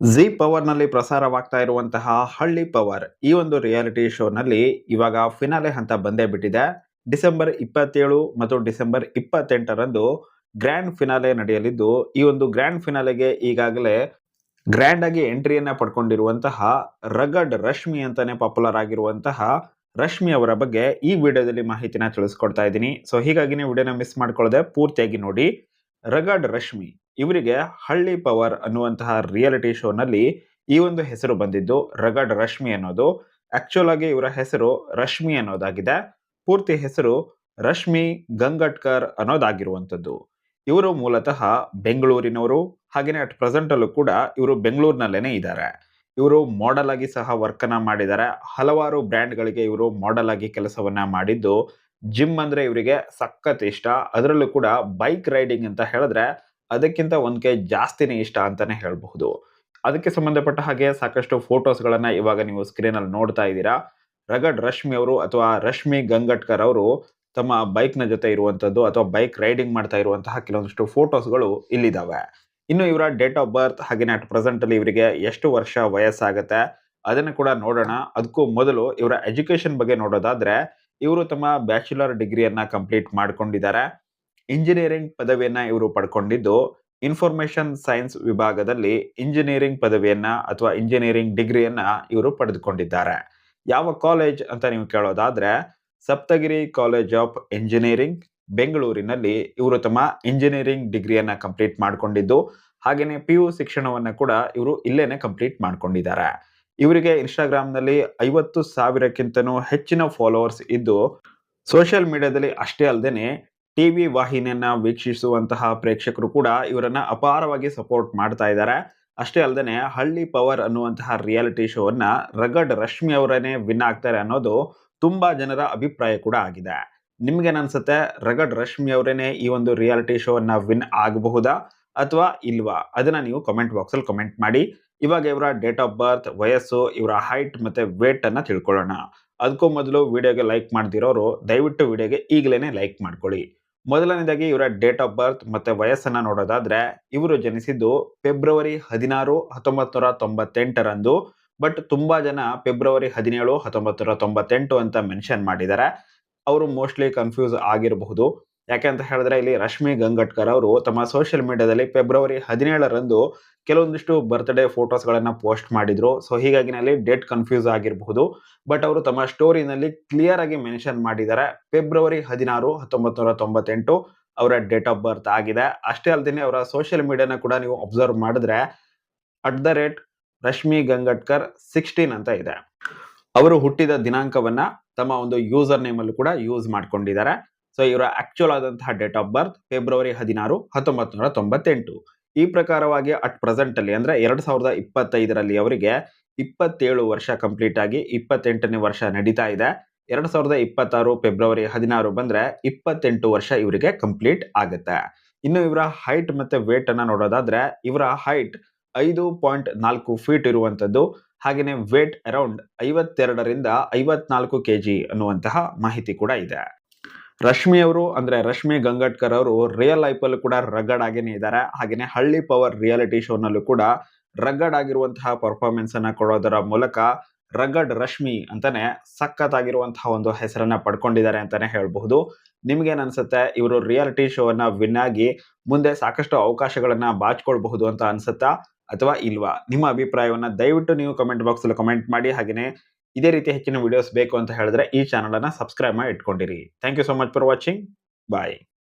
G ಪವರ್ನಲ್ಲಿ ಪ್ರಸಾರವಾಗ್ತಾ ಇರುವಂತಹ ಹಳ್ಳಿ power ಈ ಒಂದು ರಿಯಾಲಿಟಿ ಶೋನಲ್ಲಿ ಇವಾಗ ಫಿನಾಲೆ ಹಂತ ಬಂದೇ ಬಿಟ್ಟಿದೆ. ಡಿಸೆಂಬರ್ ಇಪ್ಪತ್ತೇಳು ಮತ್ತು ಡಿಸೆಂಬರ್ ಇಪ್ಪತ್ತೆಂಟರಂದು ಗ್ರ್ಯಾಂಡ್ ಫಿನಾಲೆ ನಡೆಯಲಿದ್ದು, ಈ ಒಂದು ಗ್ರ್ಯಾಂಡ್ ಫಿನಾಲೆಗೆ ಈಗಾಗಲೇ ಗ್ರ್ಯಾಂಡ್ ಆಗಿ ಎಂಟ್ರಿಯನ್ನ ಪಡ್ಕೊಂಡಿರುವಂತಹ ರಗಡ್ ರಶ್ಮಿ ಅಂತಾನೆ ಪಾಪ್ಯುಲರ್ ಆಗಿರುವಂತಹ ರಶ್ಮಿ ಅವರ ಬಗ್ಗೆ ಈ ವಿಡಿಯೋದಲ್ಲಿ ಮಾಹಿತಿನ ತಿಳಿಸ್ಕೊಡ್ತಾ ಇದ್ದೀನಿ. ಸೊ, ಹೀಗಾಗಿ ವಿಡಿಯೋನ ಮಿಸ್ ಮಾಡ್ಕೊಳ್ಳದೆ ಪೂರ್ತಿಯಾಗಿ ನೋಡಿ. ರಗಡ್ ರಶ್ಮಿ. ಇವರಿಗೆ ಹಳ್ಳಿ ಪವರ್ ಅನ್ನುವಂತಹ ರಿಯಾಲಿಟಿ ಶೋನಲ್ಲಿ ಈ ಒಂದು ಹೆಸರು ಬಂದಿದ್ದು ರಗಡ್ ರಶ್ಮಿ ಅನ್ನೋದು. ಆಕ್ಚುಲ್ ಆಗಿ ಇವರ ಹೆಸರು ರಶ್ಮಿ ಅನ್ನೋದಾಗಿದೆ. ಪೂರ್ತಿ ಹೆಸರು ರಶ್ಮಿ ಗಂಗಟ್ಕರ್ ಅನ್ನೋದಾಗಿರುವಂಥದ್ದು. ಇವರು ಮೂಲತಃ ಬೆಂಗಳೂರಿನವರು ಹಾಗೆಯೇ ಅಟ್ ಪ್ರೆಸೆಂಟ್ ಅಲ್ಲೂ ಕೂಡ ಇವರು ಬೆಂಗಳೂರಿನಲ್ಲೇನೆ ಇದ್ದಾರೆ. ಇವರು ಮಾಡೆಲ್ ಆಗಿ ಸಹ ವರ್ಕನ್ನ ಮಾಡಿದ್ದಾರೆ. ಹಲವಾರು ಬ್ರ್ಯಾಂಡ್ಗಳಿಗೆ ಇವರು ಮಾಡೆಲ್ ಆಗಿ ಕೆಲಸವನ್ನ ಮಾಡಿದ್ದು. ಜಿಮ್ ಅಂದ್ರೆ ಇವರಿಗೆ ಸಖತ್ ಇಷ್ಟ. ಅದರಲ್ಲೂ ಕೂಡ ಬೈಕ್ ರೈಡಿಂಗ್ ಅಂತ ಹೇಳಿದ್ರೆ ಅದಕ್ಕಿಂತ ಒಂದು ಕೈ ಜಾಸ್ತಿನೇ ಇಷ್ಟ ಅಂತಾನೆ ಹೇಳಬಹುದು. ಅದಕ್ಕೆ ಸಂಬಂಧಪಟ್ಟ ಹಾಗೆ ಸಾಕಷ್ಟು ಫೋಟೋಸ್ಗಳನ್ನು ಇವಾಗ ನೀವು ಸ್ಕ್ರೀನಲ್ಲಿ ನೋಡ್ತಾ ಇದ್ದೀರಾ. ರಗಡ್ ರಶ್ಮಿ ಅವರು ಅಥವಾ ರಶ್ಮಿ ಗಂಗಟ್ಕರ್ ಅವರು ತಮ್ಮ ಬೈಕ್ನ ಜೊತೆ ಇರುವಂಥದ್ದು ಅಥವಾ ಬೈಕ್ ರೈಡಿಂಗ್ ಮಾಡ್ತಾ ಇರುವಂತಹ ಕೆಲವೊಂದಿಷ್ಟು ಫೋಟೋಸ್ಗಳು ಇಲ್ಲಿದ್ದಾವೆ ಇನ್ನು ಇವರ ಡೇಟ್ ಆಫ್ ಬರ್ತ್ ಹಾಗೆ ಅಟ್ ಪ್ರೆಸೆಂಟ್ ಅಲ್ಲಿ ಇವರಿಗೆ ಎಷ್ಟು ವರ್ಷ ವಯಸ್ಸಾಗುತ್ತೆ ಅದನ್ನು ಕೂಡ ನೋಡೋಣ. ಅದಕ್ಕೂ ಮೊದಲು ಇವರ ಎಜುಕೇಶನ್ ಬಗ್ಗೆ ನೋಡೋದಾದ್ರೆ ಇವರು ತಮ್ಮ ಬ್ಯಾಚುಲರ್ ಡಿಗ್ರಿಯನ್ನು ಕಂಪ್ಲೀಟ್ ಮಾಡ್ಕೊಂಡಿದ್ದಾರೆ. ಇಂಜಿನಿಯರಿಂಗ್ ಪದವಿಯನ್ನ ಇವರು ಪಡ್ಕೊಂಡಿದ್ದು ಇನ್ಫಾರ್ಮೇಶನ್ ಸೈನ್ಸ್ ವಿಭಾಗದಲ್ಲಿ ಇಂಜಿನಿಯರಿಂಗ್ ಪದವಿಯನ್ನ ಅಥವಾ ಇಂಜಿನಿಯರಿಂಗ್ ಡಿಗ್ರಿಯನ್ನ ಇವರು ಪಡೆದುಕೊಂಡಿದ್ದಾರೆ. ಯಾವ ಕಾಲೇಜ್ ಅಂತ ನೀವು ಕೇಳೋದಾದ್ರೆ ಸಪ್ತಗಿರಿ ಕಾಲೇಜ್ ಆಫ್ ಇಂಜಿನಿಯರಿಂಗ್ ಬೆಂಗಳೂರಿನಲ್ಲಿ ಇವರು ತಮ್ಮ ಇಂಜಿನಿಯರಿಂಗ್ ಡಿಗ್ರಿಯನ್ನ ಕಂಪ್ಲೀಟ್ ಮಾಡಿಕೊಂಡಿದ್ದು ಹಾಗೆಯೇ ಪಿ ಯು ಶಿಕ್ಷಣವನ್ನ ಕೂಡ ಇವರು ಇಲ್ಲೇನೆ ಕಂಪ್ಲೀಟ್ ಮಾಡ್ಕೊಂಡಿದ್ದಾರೆ. ಇವರಿಗೆ ಇನ್ಸ್ಟಾಗ್ರಾಮ್ನಲ್ಲಿ ಐವತ್ತು ಸಾವಿರಕ್ಕಿಂತನೂ ಹೆಚ್ಚಿನ ಫಾಲೋವರ್ಸ್ ಇದ್ದು ಸೋಷಿಯಲ್ ಮೀಡಿಯಾದಲ್ಲಿ ಅಷ್ಟೇ ಅಲ್ಲದೆ ಟಿವಿ ವಾಹಿನಿಯನ್ನ ವೀಕ್ಷಿಸುವಂತಹ ಪ್ರೇಕ್ಷಕರು ಕೂಡ ಇವರನ್ನ ಅಪಾರವಾಗಿ ಸಪೋರ್ಟ್ ಮಾಡ್ತಾ ಇದ್ದಾರೆ. ಅಷ್ಟೇ ಅಲ್ಲದೆ ಹಳ್ಳಿ ಪವರ್ ಅನ್ನುವಂತಹ ರಿಯಾಲಿಟಿ ಶೋವನ್ನ ರಗಡ್ ರಶ್ಮಿ ಅವರನ್ನೇ ವಿನ್ ಆಗ್ತಾರೆ ಅನ್ನೋದು ತುಂಬಾ ಜನರ ಅಭಿಪ್ರಾಯ ಕೂಡ ಆಗಿದೆ. ನಿಮ್ಗೇನನ್ಸುತ್ತೆ? ರಗಡ್ ರಶ್ಮಿ ಅವರೇನೆ ಈ ಒಂದು ರಿಯಾಲಿಟಿ ಶೋವನ್ನ ವಿನ್ ಆಗಬಹುದಾ ಅಥವಾ ಇಲ್ವಾ? ಅದನ್ನ ನೀವು ಕಮೆಂಟ್ ಬಾಕ್ಸ್ ಅಲ್ಲಿ ಕಮೆಂಟ್ ಮಾಡಿ. ಇವಾಗ ಇವರ ಡೇಟ್ ಆಫ್ ಬರ್ತ್ ವಯಸ್ಸು, ಇವರ ಹೈಟ್ ಮತ್ತೆ ವೇಟ್ ಅನ್ನ ತಿಳ್ಕೊಳ್ಳೋಣ. ಅದಕ್ಕೂ ಮೊದಲು ವಿಡಿಯೋಗೆ ಲೈಕ್ ಮಾಡ್ದಿರೋರು ದಯವಿಟ್ಟು ವಿಡಿಯೋಗೆ ಈಗಲೇ ಲೈಕ್ ಮಾಡ್ಕೊಳ್ಳಿ. ಮೊದಲನೇದಾಗಿ ಇವರ ಡೇಟ್ ಆಫ್ ಬರ್ತ್ ಮತ್ತೆ ವಯಸ್ಸನ್ನ ನೋಡೋದಾದ್ರೆ ಇವರು ಜನಿಸಿದ್ದು ಫೆಬ್ರವರಿ ಹದಿನಾರು ಹತ್ತೊಂಬತ್ ನೂರ ತೊಂಬತ್ತೆಂಟರಂದು. ಬಟ್ ತುಂಬಾ ಜನ ಫೆಬ್ರವರಿ ಹದಿನೇಳು ಹತ್ತೊಂಬತ್ ನೂರ ತೊಂಬತ್ತೆಂಟು ಅಂತ ಮೆನ್ಷನ್ ಮಾಡಿದ್ದಾರೆ. ಅವರು ಮೋಸ್ಟ್ಲಿ ಕನ್ಫ್ಯೂಸ್ ಆಗಿರಬಹುದು. ಯಾಕೆ ಅಂತ ಹೇಳಿದ್ರೆ ಇಲ್ಲಿ ರಶ್ಮಿ ಗಂಗಟ್ಕರ್ ಅವರು ತಮ್ಮ ಸೋಷಿಯಲ್ ಮೀಡಿಯಾದಲ್ಲಿ ಫೆಬ್ರವರಿ ಹದಿನೇಳರಂದು ಕೆಲವೊಂದಿಷ್ಟು ಬರ್ತ್ಡೇ ಫೋಟೋಸ್ಗಳನ್ನು ಪೋಸ್ಟ್ ಮಾಡಿದ್ರು. ಸೊ ಹೀಗಾಗಿ ಅಲ್ಲಿ ಡೇಟ್ ಕನ್ಫ್ಯೂಸ್ ಆಗಿರಬಹುದು. ಬಟ್ ಅವರು ತಮ್ಮ ಸ್ಟೋರಿನಲ್ಲಿ ಕ್ಲಿಯರ್ ಆಗಿ ಮೆನ್ಷನ್ ಮಾಡಿದ್ದಾರೆ. ಫೆಬ್ರವರಿ ಹದಿನಾರು ಹತ್ತೊಂಬತ್ತು ನೂರ ತೊಂಬತ್ತೆಂಟು ಅವರ ಡೇಟ್ ಆಫ್ ಬರ್ತ್ ಆಗಿದೆ. ಅಷ್ಟೇ ಅಲ್ಲದೆ ಅವರ ಸೋಷಿಯಲ್ ಮೀಡಿಯಾನ ಕೂಡ ನೀವು ಅಬ್ಸರ್ವ್ ಮಾಡಿದ್ರೆ at the rate Rashmi Gangatkar sixteen ಅಂತ ಇದೆ. ಅವರು ಹುಟ್ಟಿದ ದಿನಾಂಕವನ್ನ ತಮ್ಮ ಒಂದು ಯೂಸರ್ ನೇಮಲ್ಲೂ ಕೂಡ ಯೂಸ್ ಮಾಡ್ಕೊಂಡಿದ್ದಾರೆ. ಸೊ ಇವರ ಆಕ್ಚುಲ್ ಆದಂತಹ ಡೇಟ್ ಆಫ್ ಬರ್ತ್ ಫೆಬ್ರವರಿ ಹದಿನಾರು ಹತ್ತೊಂಬತ್ತು ನೂರ ತೊಂಬತ್ತೆಂಟು. ಈ ಪ್ರಕಾರವಾಗಿ ಅಟ್ ಪ್ರೆಸೆಂಟ್ ಅಲ್ಲಿ ಅಂದ್ರೆ ಎರಡ್ ಸಾವಿರದ ಇಪ್ಪತ್ತೈದರಲ್ಲಿ ಅವರಿಗೆ ಇಪ್ಪತ್ತೇಳು ವರ್ಷ ಕಂಪ್ಲೀಟ್ ಆಗಿ ಇಪ್ಪತ್ತೆಂಟನೇ ವರ್ಷ ನಡೀತಾ ಇದೆ. ಎರಡ್ ಸಾವಿರದ ಇಪ್ಪತ್ತಾರು ಫೆಬ್ರವರಿ ಹದಿನಾರು ಬಂದ್ರೆ ಇಪ್ಪತ್ತೆಂಟು ವರ್ಷ ಇವರಿಗೆ ಕಂಪ್ಲೀಟ್ ಆಗುತ್ತೆ. ಇನ್ನು ಇವರ ಹೈಟ್ ಮತ್ತೆ ವೇಟ್ ಅನ್ನ ನೋಡೋದಾದ್ರೆ ಇವರ ಹೈಟ್ ಐದು ಪಾಯಿಂಟ್ ನಾಲ್ಕು ಫೀಟ್ ಇರುವಂತದ್ದು ಹಾಗೆಯೇ ವೇಟ್ ಅರೌಂಡ್ ಐವತ್ತೆರಡರಿಂದ ಐವತ್ನಾಲ್ಕು ಕೆಜಿ ಅನ್ನುವಂತಹ ಮಾಹಿತಿ ಕೂಡ ಇದೆ. ರಶ್ಮಿ ಅವರು, ಅಂದ್ರೆ ರಶ್ಮಿ ಗಂಗಟ್ಕರ್ ಅವರು ರಿಯಲ್ ಲೈಫ್ ಅಲ್ಲಿ ಕೂಡ ರಗಡ್ ಆಗೇನೆ ಇದ್ದಾರೆ. ಹಾಗೇನೆ ಹಳ್ಳಿ ಪವರ್ ರಿಯಾಲಿಟಿ ಶೋನಲ್ಲೂ ಕೂಡ ರಗಡ್ ಆಗಿರುವಂತಹ ಪರ್ಫಾರ್ಮೆನ್ಸ್ ಅನ್ನ ಕೊಡೋದರ ಮೂಲಕ ರಗಡ್ ರಶ್ಮಿ ಅಂತಾನೆ ಸಖತ್ತಾಗಿರುವಂತಹ ಒಂದು ಹೆಸರನ್ನ ಪಡ್ಕೊಂಡಿದ್ದಾರೆ ಅಂತಾನೆ ಹೇಳಬಹುದು. ನಿಮ್ಗೇನ್ ಅನ್ಸುತ್ತೆ ಇವರು ರಿಯಾಲಿಟಿ ಶೋ ಅನ್ನ ವಿನ್ ಆಗಿ ಮುಂದೆ ಸಾಕಷ್ಟು ಅವಕಾಶಗಳನ್ನ ಬಾಚ್ಕೊಳ್ಬಹುದು ಅಂತ ಅನ್ಸುತ್ತಾ ಅಥವಾ ಇಲ್ವಾ? ನಿಮ್ಮ ಅಭಿಪ್ರಾಯವನ್ನ ದಯವಿಟ್ಟು ನೀವು ಕಮೆಂಟ್ ಬಾಕ್ಸ್ ಅಲ್ಲಿ ಕಮೆಂಟ್ ಮಾಡಿ. ಹಾಗೆಯೇ ಇದೇ ರೀತಿ ಹೆಚ್ಚಿನ ವಿಡಿಯೋಸ್ ಬೇಕು ಅಂತ ಹೇಳಿದ್ರೆ ಈ ಚಾನಲನ್ನು ಸಬ್ಸ್ಕ್ರೈಬ್ ಮಾಡಿ ಇಟ್ಕೊಂಡಿರಿ. Thank you so much for watching bye